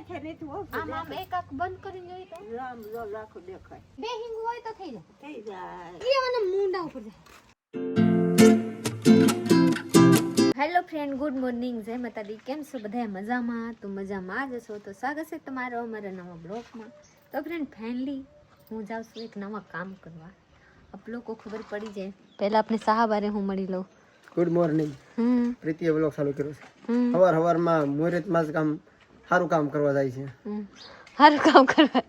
છે ને તું આમ આમ એક આંખ બંધ કરીને જોઈ તો. રામ લો લાખો દેખાય. બે હિંગુ હોય તો થઈ જાય. થઈ જાય. એ મને મુંડા ઉપર જાય. હેલો ફ્રેન્ડ ગુડ મોર્નિંગ જય માતાજી. કેમ છો બધા મજામાં? તો મજામાં જ છો? તો સ્વાગત છે તમારો અમારા નવા બ્લોગમાં. તો ફ્રેન્ડ ફાઇનલી હું જાઉં છું એક નવા કામ કરવા. આપ લોકો ખબર પડી જાય. પહેલા આપણે સાહાબારે હું મળી લઉં. ગુડ મોર્નિંગ પ્રીતિએ બ્લોગ ચાલુ કર્યો છે. હમ. સવાર સવારમાં મુહૂર્તમાં જ કામ સારું કામ કરવા જાય છે. સારું કામ કરવા.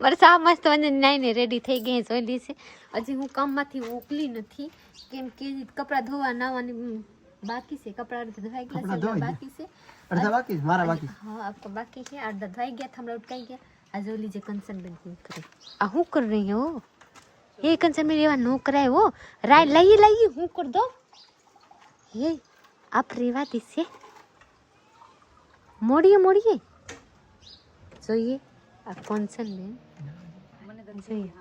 મારે સા મસ્ત મને નાઈને રેડી થઈ ગઈ જોઈ લી છે. હજી હું કામમાંથી ઉકલી નથી. કેમ કે કપડાં ધોવા નાવાની બાકી છે. કપડાં અડધા ધોવાઈ ગયા છે બાકી છે. અડધા બાકી છે, મારા બાકી છે. હા આપકો બાકી છે. અડધા ધોઈ ગયા થમડા ઉટકાઈ ગયા. આ જો લીજે કંચન બેન હું કરે. આ હું કર રહી હો? હે કંચન બેન એવા નો કરાય હો. રાય લઈ લઈ હું કર દો હે આપ રેવા દીશે મોડીએ મોડીએ. જોઈએ આ કોણ ને બેન? જોઈએ.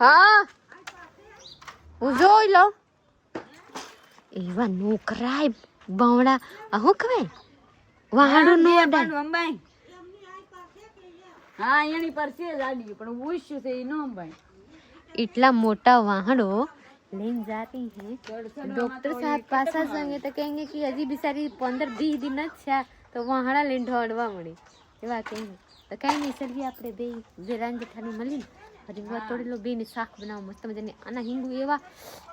હા. હું જોઈ લઉં. એવા નોકરાય બાવડા આ શું કહેવાય વાહડું નો અંબાઈ. હા એની પર છે જાડી પણ ઉષ્યું છે એ નો અંબાઈ. એટલા મોટા વાહડો लेन जाती ડોક્ટર સાહેબ साहब पास संगे तो कहेंगे कि हजी बिचारी पंद्रह बीस दिन छा તો વાહણા લઈને ઢોળવા મળે એવા કહે તો કાંઈ નહીં સર આપણે બે જે રાંજેઠાની મળીને પછી વિવાહ તોડેલો બેને શાક બનાવો મસ્ત મજાની આના હિંગુ એવા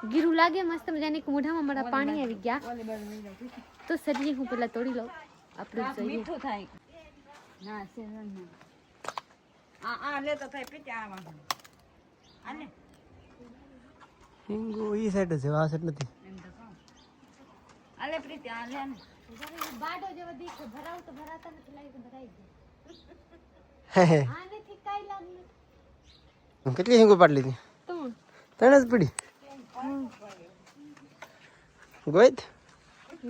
ગીરું લાગે મસ્ત મજાની એક મોઢામાં મારા પાણી આવી ગયા તો સરીએ હું પેલા તોડી લઉં આપણે મીઠું થાય ના આ આ લે તો થાય પીચા આમાં આને હિંગુ ઈ સાઈડ છે આ સાઈડ નથી. આલે પ્રીતિ આ લે ને. બાડો જેવો દીખે ભરાવ તો ભરાતા નથી લાગે ભરાઈ જાય હે હે. આનેથી કાંઈ લાગ કેટલી હિંગુ પાડ લીધી? તો ત્રણ જ પડી. ગોઈત?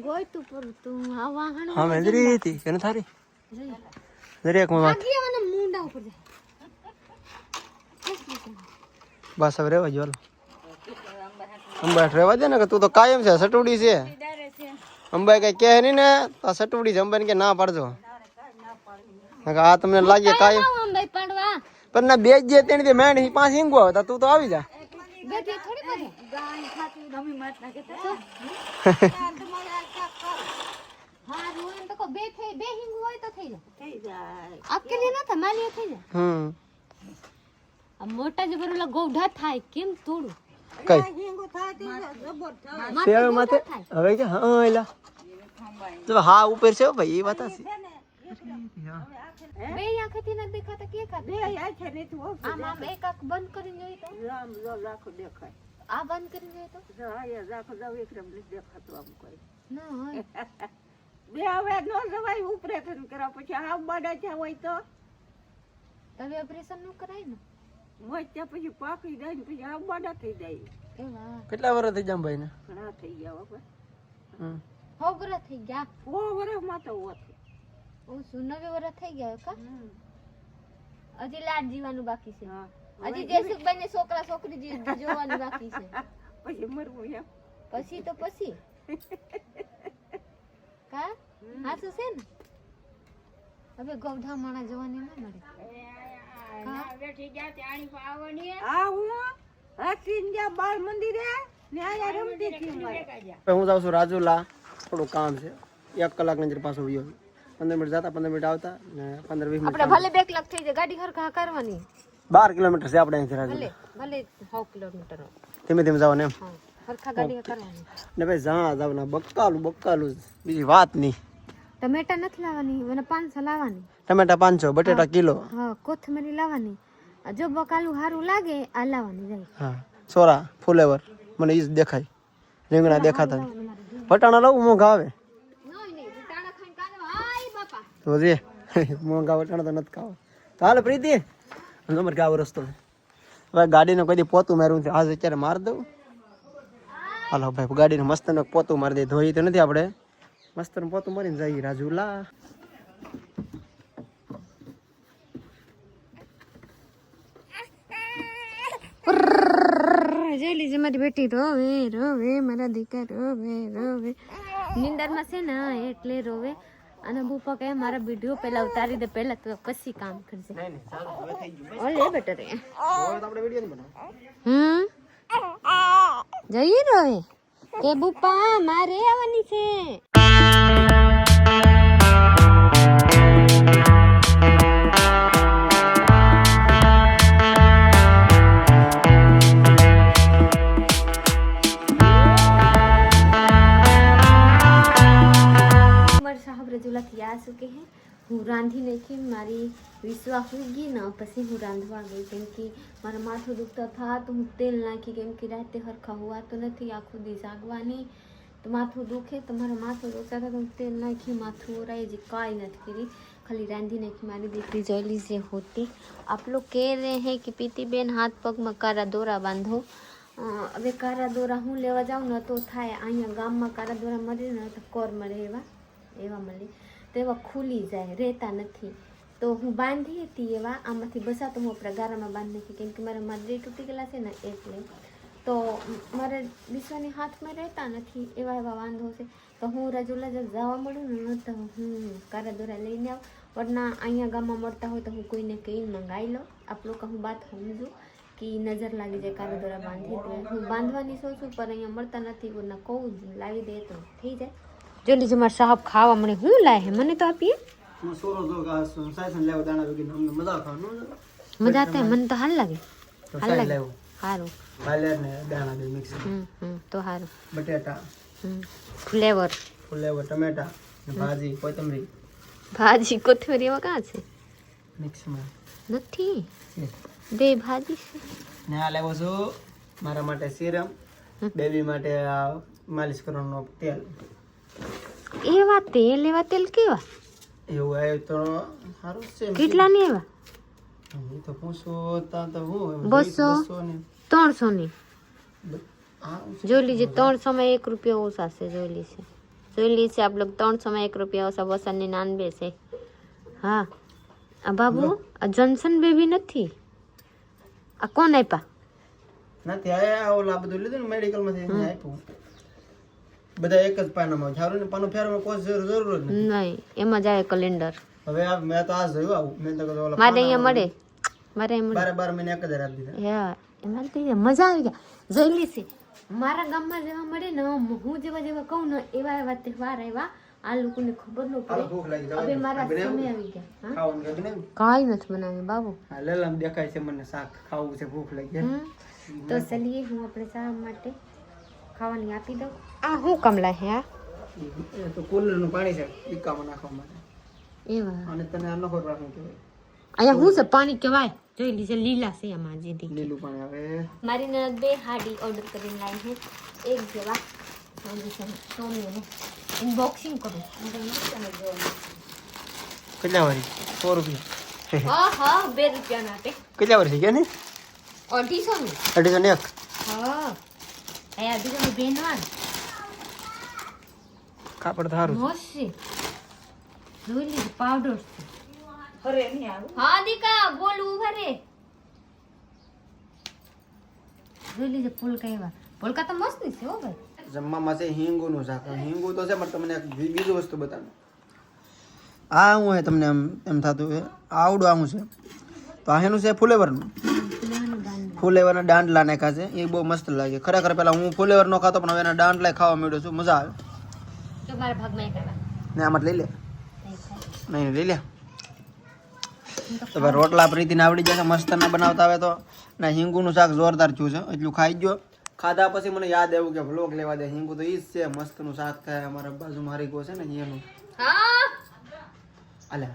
ગોઈત ઉપર તું આ વાહણ હા મેં જરી હતી કેને થારી. દરેકમાં વાત આગે મને મુંડા ઉપર જાય બસ હવે રેવા જો હાલો. અંબાઈ રહેવા દે ને કે તું તો કાયમ છે સટુડી છે. અંબાઈ કઈ કહે નહીં ને આ સટુડી છે અંબાઈ કે ના પાડજો. આ તમને લાગે કાયમ. પણ ના બે જે તેની મેણ પાંચ હિંગો આવે તું તો આવી જા. મોટા જબર ગોઢા થાય કેમ થોડું કઈ? હિંગુ થાય તે જબર થાય. સેવ માથે હવે કે હા એલા. તો હા ઉપર છે ભાઈ એ વાત હશે બે આંખેથી ન દેખાતા કે કા બે આ ને તું ઓછું આમ આમ બંધ કરીને જોઈ તો? રામ જો દેખાય. આ બંધ કરીને જોઈ તો? જો આ લાખો જાવ એક રમ દેખાતું આમ કોઈ. ના હોય. બે હવે નો જવાય ઓપરેશન કરા પછી હાવ બાડા છે હોય તો? તમે ઓપરેશનનું કરાય ને? મોજ ત્યાં પછી પાકી જાય ને પછી હાવ થઈ જાય કેટલા વર્ષ થઈ જાય ભાઈ ને ઘણા થઈ ગયા બાપા હમ. હોગરા થઈ ગયા? સો વર્ષમાં તો હોત ઓ સુનવે નવે વર્ષ થઈ ગયા કા હજી લાડ જીવાનું બાકી છે. હા. હજી જયસુખભાઈ ને છોકરા છોકરી જોવાનું બાકી છે. પછી મરવું એમ. પછી તો પછી. કા? હાસુ છે ને? હવે ગૌઢા માણા જવાની ના મળે. હું. હાસીન બાળ મંદિરે? ન્યાય રમતી હતી મારે હું જાઉં છું રાજુલા. થોડું કામ છે. એક કલાક નજર પાછો વયો પંદર મિનિટ જતા પંદર મિનિટ આવતા ને પંદર વીસ મિનિટ આપણે ભલે બે કલાક થઈ જાય ગાડી હરખા કરવાની. બાર કિલોમીટર છે આપણે અહીંથી રાજુલા. ભલે સો કિલોમીટર ધીમે ધીમે જવાનું એમ. હરખા ગાડી કરવાની. ને ભાઈ જા જવાના બક્કાલું બક્કાલું. બીજી વાત નહીં. ટમેટા નથી લાવવાની મને પાંચસો લાવવાની. ટમેટા પાંચસો બટેટા કિલો. હા કોથમરી લાવવાની. આ જો બકાલું સારું લાગે આ લાવવાની જાય. હા. સોરા ફુલેવર મને ઈ દેખાય. રીંગણા દેખાતા વટાણા લઉં મોંઘા આવે. તો જે મોંઘા વટાણા તો નથી ખાવા. તો હાલ પ્રીતિ. અમારે ગાવો રસ્તો હવે ગાડીને કોઈ દી પોતું મારું છે આજે અત્યારે માર દઉં. હાલો ભાઈ ગાડીને મસ્ત પોતું મારી દે. ધોઈ તો નથી આપણે. મસ્ત પોતું મારીને જઈએ રાજુલા જેલી લીજે મારી બેટી રોવે રોવે મારા દીકરા રોવે રોવે નિંદરમાં છે ને એટલે રોવે અને બુપા કહે મારા વીડિયો પહેલા ઉતારી દે પહેલા તો પછી કામ કરજે ઓલે બેટર બનાવો હમ જઈ રોય કે બુપા મારે આવવાની છે ઉમર સાહેબ રજૂલાથી આ શું કહે હું રાંધી નાખી મારી વિશ્વા હોઈ ગઈ ને પછી હું રાંધવા ગઈ કેમ કે મારા માથું દુખતા થા તો હું તેલ નાખી કેમ કે રાતે હરખા હોવા તો નથી આખો દી જાગવાની તો માથું દુખે તમારું માથું દુખતા તો તેલ નાખી માથું ઓરાય જે કાંઈ નથી કરી ખાલી રાંધી નાખી મારી દીકરી જોઈ લીજે હોતી આપ લોગ કહે રહે હે કે પીતીબેન હાથ પગમાં કારા દોરા બાંધો હવે કારા દોરા હું લેવા જાઉં ન તો થાય અહીંયા ગામમાં કારા દોરા મળે ન તો કોર મળે એવા એવા મળે તો એવા ખુલી જાય રહેતા નથી તો હું બાંધી હતી એવા આમાંથી બસા તો હું આપણા ગારામાં બાંધી નાખી કેમ કે મારા માદરી તૂટી ગયેલા છે ને એટલે તો મારે વિશ્વની હાથમાં રહેતા નથી એવા એવા વાંધો છે. તો હું રજુલા જ જવા મળું ને તો હું કારા દોરા લઈને આવું. વરના અહીંયા ગામમાં મળતા હોય તો હું કોઈને કહીને મંગાવી લઉં. આપ લોકો હું વાત સમજું કે નજર લાગી જાય કારા દોરા બાંધી દે હું બાંધવાની સોચું પણ અહીંયા મળતા નથી વરના કહું જ લાવી દે તો થઈ જાય. જો લીજે મારા સાહેબ ખાવા મળે હું લાવે મને તો આપીએ. કે મજા મજા આવે. મને તો હાલ લાગે. હાલ લાગે. સારું બાલેર ને દાણા બે મિક્સ તો સારું બટેટા. ફ્લેવર. ફુલેવર ટમેટા ભાજી કોથમરી. ભાજી કોથમરી એવા કાં છે? મિક્સમાં નથી. બે ભાજી છે. ને આ લાવો છું મારા માટે સિરમ. બેબી માટે આ માલિશ કરવાનો તેલ. એવા તેલ એવા તેલ કેવા? એવું આવ્યું તો સારું છે કેટલા ની એવા? તો પૂછું તા તો હું બસો? બસો ત્રણસો ની જોઈ લીજે ત્રણસો માં એક રૂપિયા ઓછા છે જોઈ લીજે. જોઈ લીજે આપ લોકો ત્રણસો માં એક રૂપિયા ઓછા વસનની નાન બે છે. હા. આ બાબુ આ જોન્સન બેબી નથી? આ કોણ આપ્યા નથી આ ઓલા બધું લીધું ને મેડિકલમાંથી આપ્યું બધા એક જ પાનામાં ઝારું ને પાનું ફેરવા કોઈ જરૂર જ નહીં એમાં જાય કેલેન્ડર. હવે મેં તો આ જોયું આવું. મેં તો ઓલા મારે અહીંયા મળે? મારે અહીંયા મળે બાર મહિને એક જ આપી દીધા. યા એમાં તો મજા આવી ગયા. જોઈ મારા ગામમાં જેવા મળે ને હું જેવા જેવા કહું ને એવા એવા તહેવાર આવ્યા. આ લોકોને ખબર ન પડે. ભૂખ હવે મારા? સમય આવી ગયા. કઈ નથી બનાવ્યું બાબુ. હા દેખાય છે મને શાક. ખાવું છે ભૂખ લાગી. તો ચલીએ હું આપણે શા માટે ખાવાની આપી દઉં? આ હું કમલા હે આ? તો પાણી છે પીકામાં નાખવા માટે. એવા. અને તને આ નખો રાખવું કહેવાય. અહીંયા હું છે પાણી કહેવાય જોઈ લીજે લીલા છે આમાં જીધી લીલું પાણી આવે મારી નનદ બે હાડી ઓર્ડર કરીને લાવી છે એક જેવા હાજી સર સોમીને અનબોક્સિંગ કરું અને મસ્ત જોવાનું કેટલા વારી સો રૂપિયા હા હા બે રૂપિયાના આપે કેટલા વર્ષથી ગયા ને અઢીસો નું અઢીસો ને એક હા એ અઢીસો નું બેનવાન કાપડ તો સારું મસ્ત છે જોઈ લીધું પાવડર છે અરે નહીં આવું હા દીકા બોલ ઊભા જોઈ લીજે પોલકા એવા. પોલકા તો મસ્ત છે હો ભાઈ. જમવામાં છે હિંગુનું શાક. હિંગુ તો છે પણ તમને બીજું વસ્તુ બતાવું. આ હું હે તમને એમ એમ થતું છે આવડું આવું છે. તો આ એનું છે ફુલેવરનું. ફુલેવરના દાંડલા નાખ્યા છે. એ બહુ મસ્ત લાગે. ખરેખર પહેલાં હું ફુલેવર નો ખાતો પણ હવે એના દાંડલા ખાવા માંડ્યો છું. મજા આવે. ને આમાં લઈ લે. નહીં લઈ લે. તો ભાઈ રોટલા પ્રીતિને આવડી જશે મસ્ત ના બનાવતા આવે તો. ને હિંગુનું શાક જોરદાર થયું છે એટલું ખાઈ ગયો. ખાધા પછી મને યાદ આવ્યું કે વ્લોગ લેવા દે હિંગુ તો ઈ જ છે મસ્તનું શાક થાય અમારા બાજુ મારી ગો છે ને એનું અલે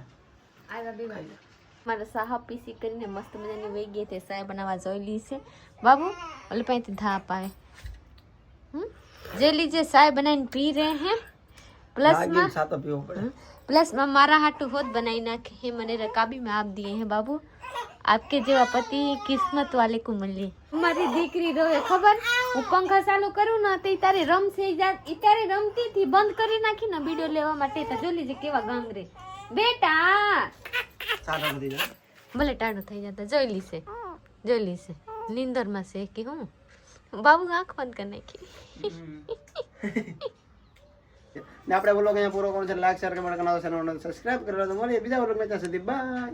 મારા સાહબ પીસી કરીને મસ્ત મજાની વહી ગઈ તે સાહેબ બનાવવા જોઈ લી છે. બાબુ ઓલે પાસેથી ધાપ આવે. જે લીજે સાહેબ બનાવીને પી રહે હે પ્લસમાં સાતો પીવો પડે. પ્લસમાં મારા હાટું હોત બનાવી નાખે હે મને રકાબી में आप दिए हैं बाबू आपके જેવા પતિ કિસ્મત વાલે કો મળે મારી દીકરી રોવે ખબર હું પંખા ચાલુ કરું ને તો ઈ તારે રમશે જા ઈ તારે રમતી હતી બંધ કરી નાખી ને વિડિયો લેવા માટે તો જોઈ લીજે કેવા ગાંગરે બેટા સાતો બધી જાય ભલે ટાઢું થઈ જતા જોઈ લીશે જોઈ લીશે નીંદરમાં છે કે હું બાબુ આંખ બંધ કરી નાખી ને આપણે બોલો અહીંયા પૂરો કોણ છે. લાઈક શેર કમેન્ટ કરવાનો છે. સબસ્ક્રાઈબ કરી લો તો મળીએ. બીજા વ્લોગ ત્યાં સુધી. બાય